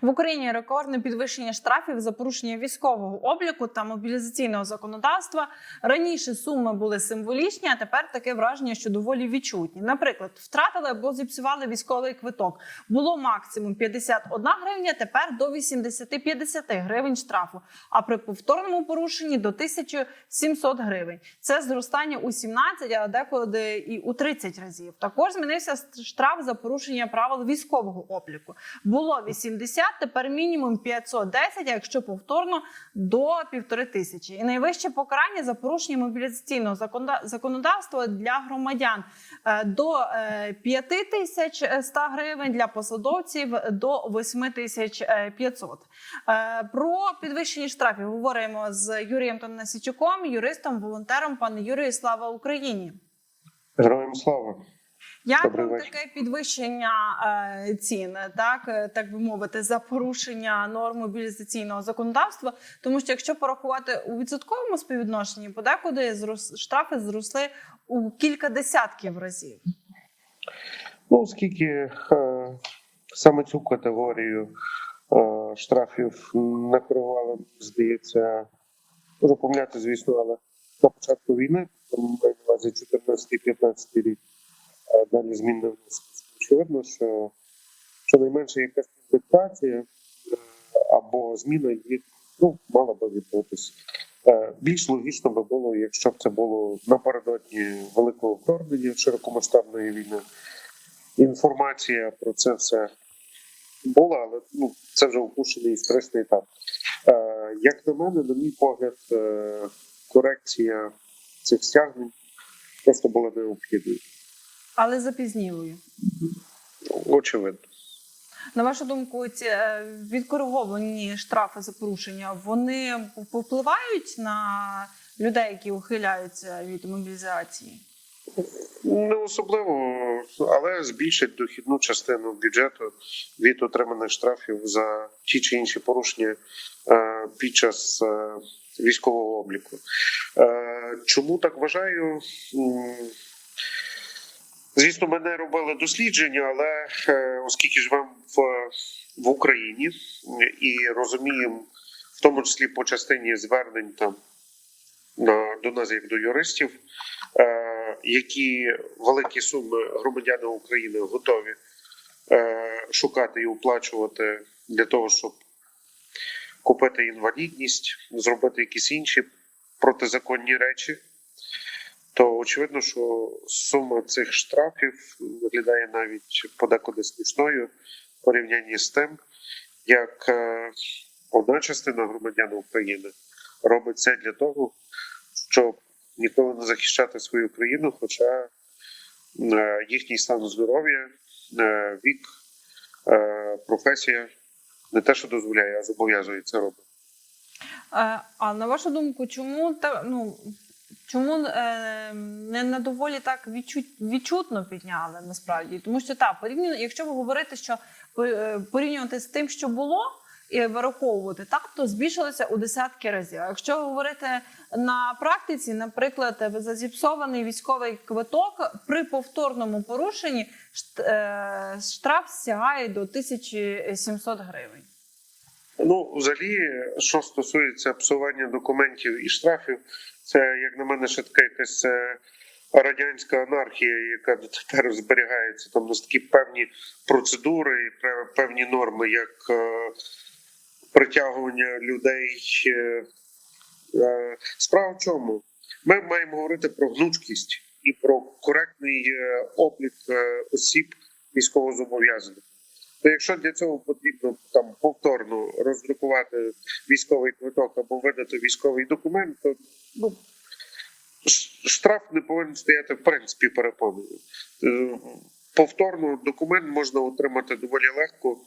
В Україні рекордне підвищення штрафів за порушення військового обліку та мобілізаційного законодавства. Раніше суми були символічні, а тепер таке враження, що доволі відчутні. Наприклад, втратили або зіпсували військовий квиток. Було максимум 51 гривня, тепер до 80-50 гривень штрафу. А при повторному порушенні до 1700 гривень. Це зростання у 17, а деколи і у 30 разів. Також змінився штраф за порушення правил військового обліку. Було 80, тепер мінімум 510, а якщо повторно до півтори тисячі. І найвище покарання за порушення мобілізаційного законода- законодавства для громадян е, до е, 5 тисяч 100 гривень, для посадовців до 8 тисяч е, 500. Е, Про підвищення штрафів говоримо з Юрієм Танасічуком, юристом, волонтером. Пане Юрію, слава Україні! Героям слава. Як вам таке підвищення е, цін, так е, так би мовити, за порушення норм мобілізаційного законодавства? Тому що якщо порахувати у відсотковому співвідношенні, подекуди зрос, штрафи зросли у кілька десятків разів. Ну, оскільки е, саме цю категорію е, штрафів не керували, здається, можу помиляти, звісно, але на початку війни, там увазі 14-15 рік, далі змін не внесли. Очевидно, що щонайменше якась індексація е, або зміна їх ну, мала би відбутися. Е, Більш логічно би було, якщо б це було напередодні великого вторгнення широкомасштабної війни. Інформація про це все була, але ну, це вже опущений історичний етап. Е, як на мене, на мій погляд, е, корекція цих стягнень просто була необхідною. Але запізнілою. Очевидно. На вашу думку, ці е, відкориговані штрафи за порушення вони впливають на людей, які ухиляються від мобілізації? Не особливо, але збільшить дохідну частину бюджету від отриманих штрафів за ті чи інші порушення е, під час е, військового обліку. Чому так вважаю? Звісно, ми не робили дослідження, але е, оскільки живемо в, в Україні і розуміємо, в тому числі по частині звернень там до нас, як до юристів, е, які великі суми громадяни України готові е, шукати і оплачувати для того, щоб купити інвалідність, зробити якісь інші протизаконні речі, то очевидно, що сума цих штрафів виглядає навіть подекуди смішною в порівнянні з тим, як е, одна частина громадян України робить це для того, щоб ніколи не захищати свою країну, хоча е, їхній стан здоров'я, е, вік, професія не те, що дозволяє, а зобов'язує це робити. А на вашу думку, чому та ну чому е, не на доволі так відчут, відчутно підняли насправді? Тому що так, порівняно, якщо ви говорите, що е, порівнювати з тим, що було. І вираховувати так, то збільшилося у десятки разів. А якщо говорити на практиці, наприклад, за зіпсований військовий квиток при повторному порушенні е, штраф сягає до 1700 гривень. Ну, взагалі, що стосується псування документів і штрафів, це, як на мене, ще така якась е, радянська анархія, яка дотепер зберігається. Там у нас такі певні процедури і певні норми, як е, притягування людей. е, Справа в чому? Ми маємо говорити про гнучкість і про коректний облік осіб військовозобов'язаних. То якщо для цього потрібно там повторно роздрукувати військовий квиток або видати військовий документ, то ну, штраф не повинен стояти в принципі перепоною. Е, Повторно документ можна отримати доволі легко,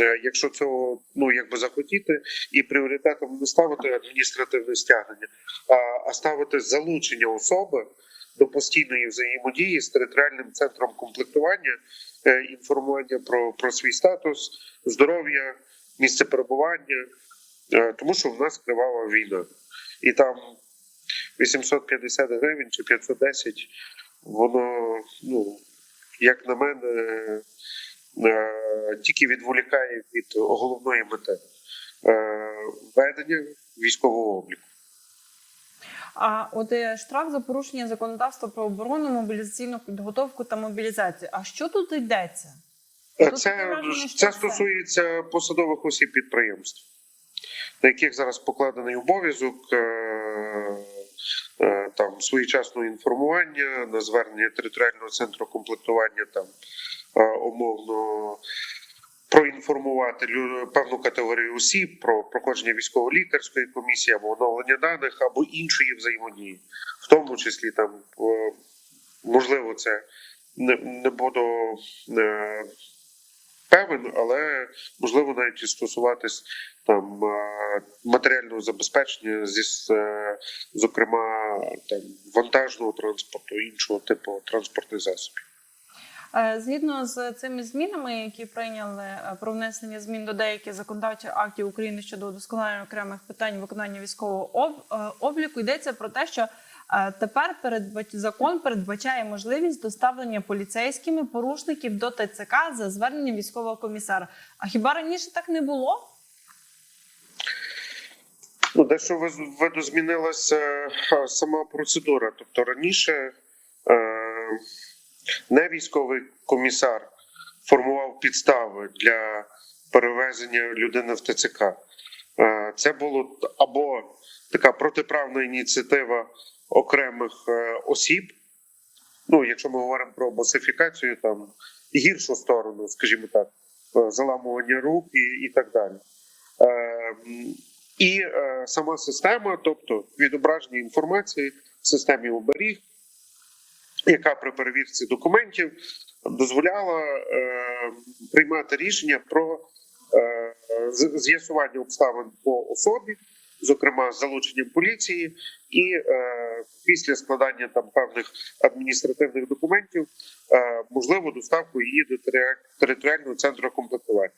е, якщо цього ну якби захотіти, і пріоритетом не ставити адміністративне стягнення, а, а ставити залучення особи до постійної взаємодії з територіальним центром комплектування, інформування про, про свій статус, здоров'я, місце перебування, е, тому що в нас кривава війна, і там 850 гривень чи 510, воно, ну як на мене, е, тільки відволікає від головної мети е, ведення військового обліку. А от е, штраф за порушення законодавства про оборону, мобілізаційну підготовку та мобілізацію. А що тут йдеться? Тут Це, враження, це стосується посадових осіб підприємств, на яких зараз покладений обов'язок е, е, там своєчасного інформування на звернення територіального центру комплектування там е, умовно. Проінформувати певну категорію осіб про проходження військово-лікарської комісії або оновлення даних, або іншої взаємодії, в тому числі там е, можливо це не, не буду е, певен, але можливо навіть і стосуватись там е, матеріального забезпечення зі е, зокрема там вантажного транспорту, іншого типу транспортних засобів. Е, Згідно з цими змінами, які прийняли е, про внесення змін до деяких законодавчих актів України щодо удосконалення окремих питань виконання військового е, обліку, йдеться про те, що тепер закон передбачає можливість доставлення поліцейськими порушників до ТЦК за зверненням військового комісара. А хіба раніше так не було? Ну, дещо видозмінилася сама процедура. Тобто раніше не військовий комісар формував підстави для перевезення людини в ТЦК. Е, це було або така протиправна ініціатива окремих е, осіб. Ну, якщо ми говоримо про босифікацію, там гіршу сторону, скажімо так, е, заламування рук і, і так далі. І сама система, тобто відображення інформації в системі оберіг, яка при перевірці документів дозволяла е, приймати рішення про е, з'ясування обставин по особі, зокрема з залученням поліції, і е, після складання там певних адміністративних документів е, можливо доставку її до територіального центру комплектування.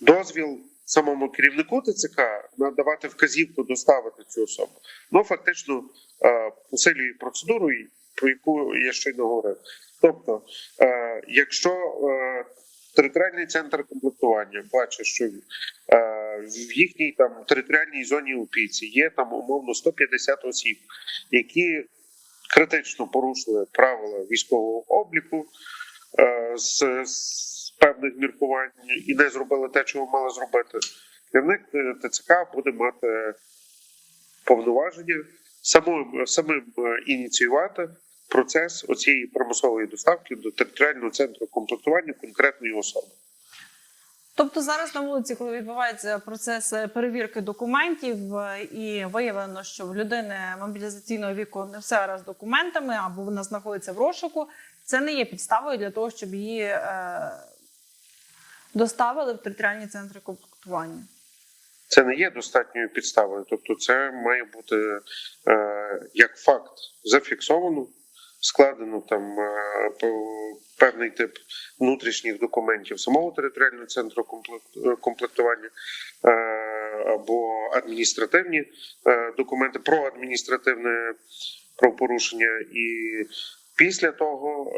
Дозвіл самому керівнику ТЦК надавати вказівку доставити цю особу. Ну фактично е, посилює процедуру, про яку я щойно говорив. Тобто, е, якщо е, територіальний центр комплектування бачить, що е, в їхній там територіальній зоні опіці є там умовно 150 осіб, які критично порушили правила військового обліку е, з, з певних міркувань і не зробили те, чого мали зробити. Керівник е, ТЦК буде мати повноваження самим, самим е, ініціювати процес оцієї примусової доставки до територіального центру комплектування конкретної особи. Тобто зараз на вулиці, коли відбувається процес перевірки документів, е, і виявлено, що в людини мобілізаційного віку не все раз документами, або вона знаходиться в розшуку, це не є підставою для того, щоб її е, доставили в територіальні центри комплектування. Це не є достатньою підставою. Тобто, це має бути е, як факт зафіксовано, складено там е, певний тип внутрішніх документів самого територіального центру е, комплектування е, або адміністративні документи про адміністративне правопорушення, і після того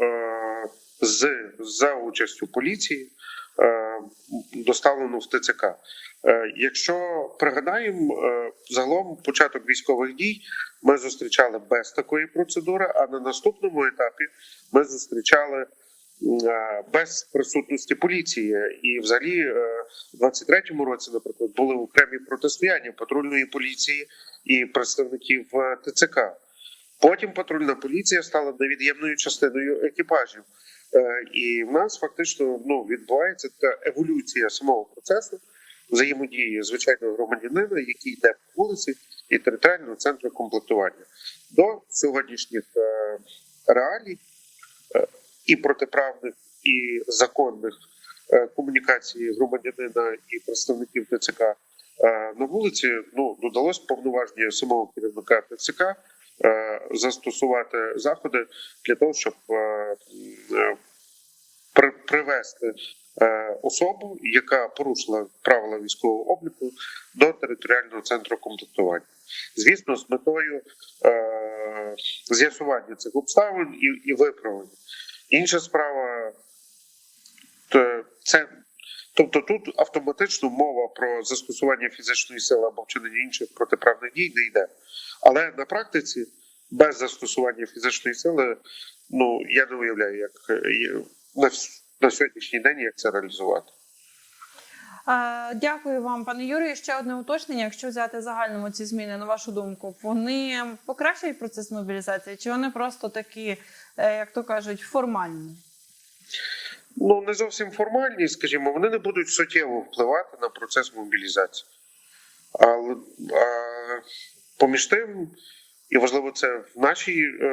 з за участю поліції доставлено в ТЦК. Е, Якщо пригадаємо, е, загалом початок військових дій ми зустрічали без такої процедури, а на наступному етапі ми зустрічали е, без присутності поліції. І взагалі е, в 23-му році, наприклад, були окремі протистояння патрульної поліції і представників е, ТЦК. Потім патрульна поліція стала невід'ємною частиною екіпажів. Е, І в нас фактично ну, відбувається така еволюція самого процесу взаємодії звичайного громадянина, який йде по вулиці, і територіального центру комплектування до сьогоднішніх е, реалій е, і протиправних, і законних комунікацій громадянина і представників ТЦК на вулиці. Ну додалось повноваження самого керівника ТЦК застосувати заходи для того, щоб привести е, особу, яка порушила правила військового обліку до територіального центру комплектування. Звісно, з метою е, з'ясування цих обставин і, і виправлення. Інша справа, це. Тобто тут автоматично мова про застосування фізичної сили або вчинення інших протиправних дій не йде. Але на практиці без застосування фізичної сили, ну я не уявляю, як е, є- на, сьогоднішній день як це реалізувати. Дякую вам, пане Юрію. Ще одне уточнення. Якщо взяти загальному ці зміни, на вашу думку, вони покращують процес мобілізації, чи вони просто такі, е, як то кажуть, формальні? Ну не зовсім формальні, скажімо, вони не будуть суттєво впливати на процес мобілізації. Але а, поміж тим, і важливо це в нашій е,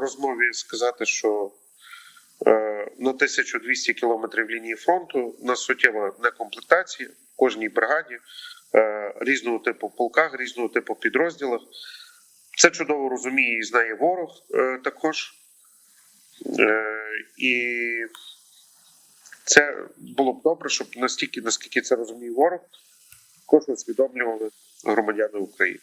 розмові сказати, що на 1200 кілометрів лінії фронту у нас суттєва некомплектація в кожній бригаді, е, різного типу полках, різного типу підрозділах. Це чудово розуміє і знає ворог е, також. Е, і це було б добре, щоб настільки, наскільки це розуміє ворог, також усвідомлювали громадяни України.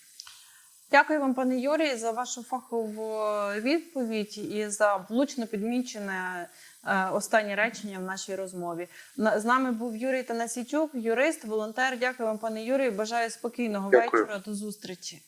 Дякую вам, пане Юрій, за вашу фахову відповідь і за влучно підмічене е, останнє речення в нашій розмові. З нами був Юрій Танасійчук, юрист, волонтер. Дякую вам, пане Юрію. Бажаю спокійного Дякую. вечора. До зустрічі.